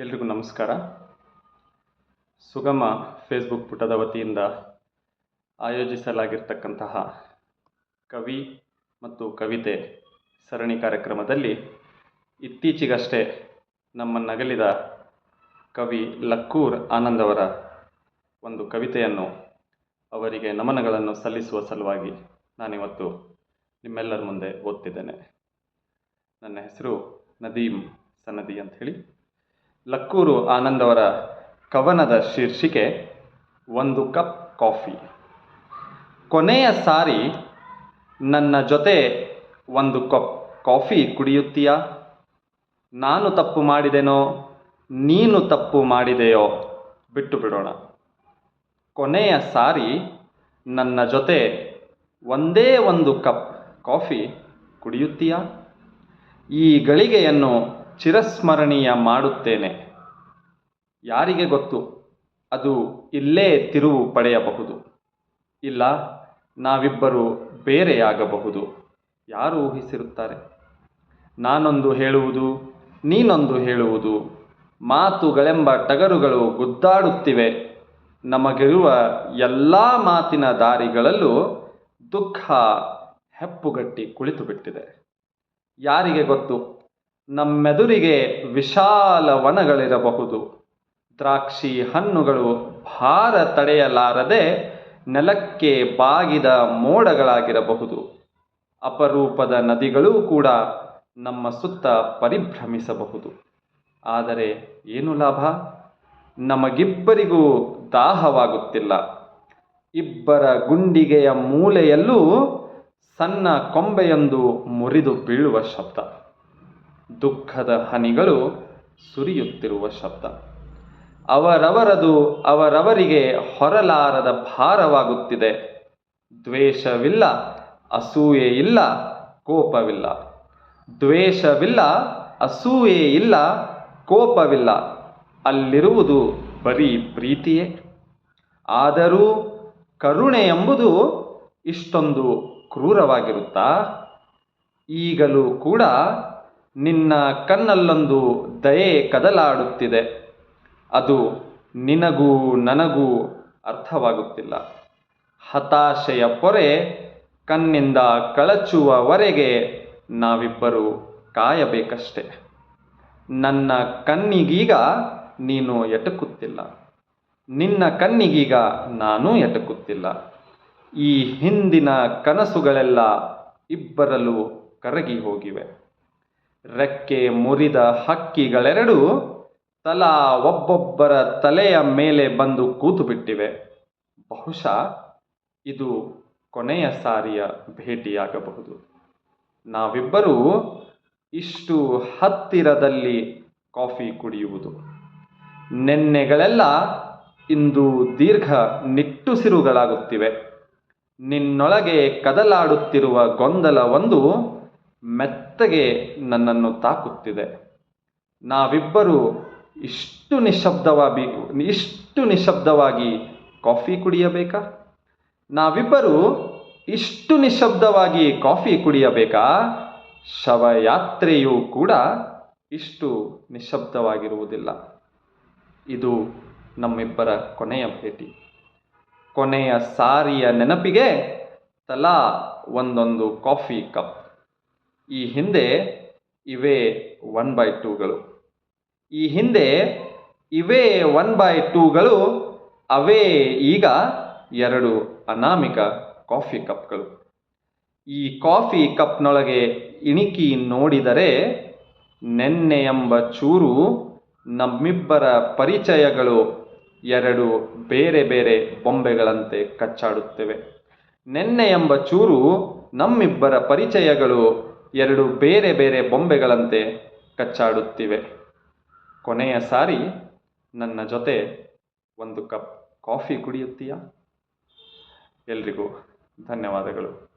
ಎಲ್ರಿಗೂ ನಮಸ್ಕಾರ. ಸುಗಮ ಫೇಸ್ಬುಕ್ ಪುಟದ ವತಿಯಿಂದ ಆಯೋಜಿಸಲಾಗಿರ್ತಕ್ಕಂತಹ ಕವಿ ಮತ್ತು ಕವಿತೆ ಸರಣಿ ಕಾರ್ಯಕ್ರಮದಲ್ಲಿ ಇತ್ತೀಚೆಗಷ್ಟೇ ನಗಲಿದ ಕವಿ ಲಕ್ಕೂರ್ ಆನಂದ್ ಅವರ ಒಂದು ಕವಿತೆಯನ್ನು ಅವರಿಗೆ ನಮನಗಳನ್ನು ಸಲ್ಲಿಸುವ ಸಲುವಾಗಿ ನಾನಿವತ್ತು ನಿಮ್ಮೆಲ್ಲರ ಮುಂದೆ ಓದ್ತಿದ್ದೇನೆ. ನನ್ನ ಹೆಸರು ನದೀಮ್ ಸನದಿ ಅಂತ ಹೇಳಿ. ಲಕ್ಕೂರು ಆನಂದವರ ಕವನದ ಶೀರ್ಷಿಕೆ, ಒಂದು ಕಪ್ ಕಾಫಿ. ಕೊನೆಯ ಸಾರಿ, ನನ್ನ ಜೊತೆ ಒಂದು ಕಪ್ ಕಾಫಿ ಕುಡಿಯುತ್ತೀಯಾ? ನಾನು ತಪ್ಪು ಮಾಡಿದೆನೋ, ನೀನು ತಪ್ಪು ಮಾಡಿದೆಯೋ? ಬಿಟ್ಟು ಬಿಡೋಣ. ಕೊನೆಯ ಸಾರಿ, ನನ್ನ ಜೊತೆ ಒಂದೇ ಒಂದು ಕಪ್ ಕಾಫಿ ಕುಡಿಯುತ್ತೀಯಾ? ಈ ಗಳಿಗೆಯನ್ನು ಚಿರಸ್ಮರಣೀಯ ಮಾಡುತ್ತೇನೆ. ಯಾರಿಗೆ ಗೊತ್ತು? ಅದು ಇಲ್ಲೇ ತಿರುವು ಪಡೆಯಬಹುದು. ಇಲ್ಲ, ನಾವಿಬ್ಬರು ಬೇರೆಯಾಗಬಹುದು. ಯಾರು ಊಹಿಸಿರುತ್ತಾರೆ? ನಾನೊಂದು ಹೇಳುವುದು, ನೀನೊಂದು ಹೇಳುವುದು. ಮಾತುಗಳೆಂಬ ಟಗರುಗಳು ಗುದ್ದಾಡುತ್ತಿವೆ. ನಮಗಿರುವ ಎಲ್ಲ ಮಾತಿನ ದಾರಿಗಳಲ್ಲೂ ದುಃಖ ಹೆಪ್ಪುಗಟ್ಟಿ ಕುಳಿತು ಬಿಟ್ಟಿದೆ ಯಾರಿಗೆ ಗೊತ್ತು? ನಮ್ಮೆದುರಿಗೆ ವಿಶಾಲ ವನಗಳಿರಬಹುದು. ದ್ರಾಕ್ಷಿ ಹಣ್ಣುಗಳು ಭಾರ ತಡೆಯಲಾರದೆ ನೆಲಕ್ಕೆ ಬಾಗಿದ ಮೋಡಗಳಾಗಿರಬಹುದು. ಅಪರೂಪದ ನದಿಗಳೂ ಕೂಡ ನಮ್ಮ ಸುತ್ತ ಪರಿಭ್ರಮಿಸಬಹುದು. ಆದರೆ ಏನು ಲಾಭ? ನಮಗಿಬ್ಬರಿಗೂ ದಾಹವಾಗುತ್ತಿಲ್ಲ. ಇಬ್ಬರ ಗುಂಡಿಗೆಯ ಮೂಲೆಯಲ್ಲೂ ಸಣ್ಣ ಕೊಂಬೆಯೊಂದು ಮುರಿದು ಬೀಳುವ ಶಬ್ದ. ದುಃಖದ ಹನಿಗಳು ಸುರಿಯುತ್ತಿರುವ ಶಬ್ದ. ಅವರವರದು ಅವರವರಿಗೆ ಹೊರಲಾರದ ಭಾರವಾಗುತ್ತಿದೆ. ದ್ವೇಷವಿಲ್ಲ, ಅಸೂಯೆ ಇಲ್ಲ, ಕೋಪವಿಲ್ಲ. ದ್ವೇಷವಿಲ್ಲ, ಅಸೂಯೆ ಇಲ್ಲ, ಕೋಪವಿಲ್ಲ. ಅಲ್ಲಿರುವುದು ಬರೀ ಪ್ರೀತಿಯೇ. ಆದರೂ ಕರುಣೆ ಎಂಬುದು ಇಷ್ಟೊಂದು ಕ್ರೂರವಾಗಿರುತ್ತಾ? ಈಗಲೂ ಕೂಡ ನಿನ್ನ ಕಣ್ಣಲ್ಲೊಂದು ದಯೆ ಕದಲಾಡುತ್ತಿದೆ. ಅದು ನಿನಗೂ ನನಗೂ ಅರ್ಥವಾಗುತ್ತಿಲ್ಲ. ಹತಾಶೆಯ ಪೊರೆ ಕಣ್ಣಿಂದ ಕಳಚುವವರೆಗೆ ನಾವಿಬ್ಬರು ಕಾಯಬೇಕಷ್ಟೆ. ನನ್ನ ಕಣ್ಣಿಗೀಗ ನೀನು ಎಟಕುತ್ತಿಲ್ಲ. ನಿನ್ನ ಕಣ್ಣಿಗೀಗ ನಾನು ಎಟಕುತ್ತಿಲ್ಲ. ಈ ಹಿಂದಿನ ಕನಸುಗಳೆಲ್ಲ ಇಬ್ಬರಲ್ಲೂ ಕರಗಿ ಹೋಗಿವೆ. ರೆಕ್ಕೆ ಮುರಿದ ಹಕ್ಕಿಗಳೆರಡು ತಲಾ ಒಬ್ಬೊಬ್ಬರ ತಲೆಯ ಮೇಲೆ ಬಂದು ಕೂತು ಬಿಟ್ಟಿವೆ ಬಹುಶಃ ಇದು ಕೊನೆಯ ಸಾರಿಯ ಭೇಟಿಯಾಗಬಹುದು. ನಾವಿಬ್ಬರೂ ಇಷ್ಟು ಹತ್ತಿರದಲ್ಲಿ ಕಾಫಿ ಕುಡಿಯುವುದು. ನೆನ್ನೆಗಳೆಲ್ಲ ಇಂದು ದೀರ್ಘ ನಿಟ್ಟುಸಿರುಗಳಾಗುತ್ತಿವೆ. ನಿನ್ನೊಳಗೆ ಕದಲಾಡುತ್ತಿರುವ ಗೊಂದಲವೊಂದು ಮೆತ್ತಗೆ ನನ್ನನ್ನು ತಾಕುತ್ತಿದೆ. ನಾವಿಬ್ಬರು ಇಷ್ಟು ನಿಶಬ್ದವಾಗಿ ಇಷ್ಟು ನಿಶಬ್ದವಾಗಿ ಕಾಫಿ ಕುಡಿಯಬೇಕಾ? ನಾವಿಬ್ಬರು ಇಷ್ಟು ನಿಶಬ್ದವಾಗಿ ಕಾಫಿ ಕುಡಿಯಬೇಕಾ? ಶವಯಾತ್ರೆಯೂ ಕೂಡ ಇಷ್ಟು ನಿಶಬ್ದವಾಗಿರುವುದಿಲ್ಲ ಇದು ನಮ್ಮಿಬ್ಬರ ಕೊನೆಯ ಭೇಟಿ. ಕೊನೆಯ ಸಾರಿಯ ನೆನಪಿಗೆ ತಲಾ ಒಂದೊಂದು ಕಾಫಿ ಕಪ್. ಈ ಹಿಂದೆ ಇವೇ ಒನ್ ಬೈ ಟೂಗಳು ಈ ಹಿಂದೆ ಇವೇ ಒನ್ ಬೈ ಟೂಗಳು ಅವೇ ಈಗ ಎರಡು ಅನಾಮಿಕ ಕಾಫಿ ಕಪ್ಗಳು ಈ ಕಾಫಿ ಕಪ್ನೊಳಗೆ ಇಣಿಕಿ ನೋಡಿದರೆ ನೆನ್ನೆ ಎಂಬ ಚೂರು ನಮ್ಮಿಬ್ಬರ ಪರಿಚಯಗಳು ಎರಡು ಬೇರೆ ಬೇರೆ ಬೊಂಬೆಗಳಂತೆ ಕಚ್ಚಾಡುತ್ತವೆ. ನೆನ್ನೆ ಎಂಬ ಚೂರು ನಮ್ಮಿಬ್ಬರ ಪರಿಚಯಗಳು ಎರಡು ಬೇರೆ ಬೇರೆ ಬೊಂಬೆಗಳಂತೆ ಕಚ್ಚಾಡುತ್ತಿವೆ. ಕೊನೆಯ ಸಾರಿ ನನ್ನ ಜೊತೆ ಒಂದು ಕಪ್ ಕಾಫಿ ಕುಡಿಯುತ್ತೀಯಾ? ಎಲ್ರಿಗೂ ಧನ್ಯವಾದಗಳು.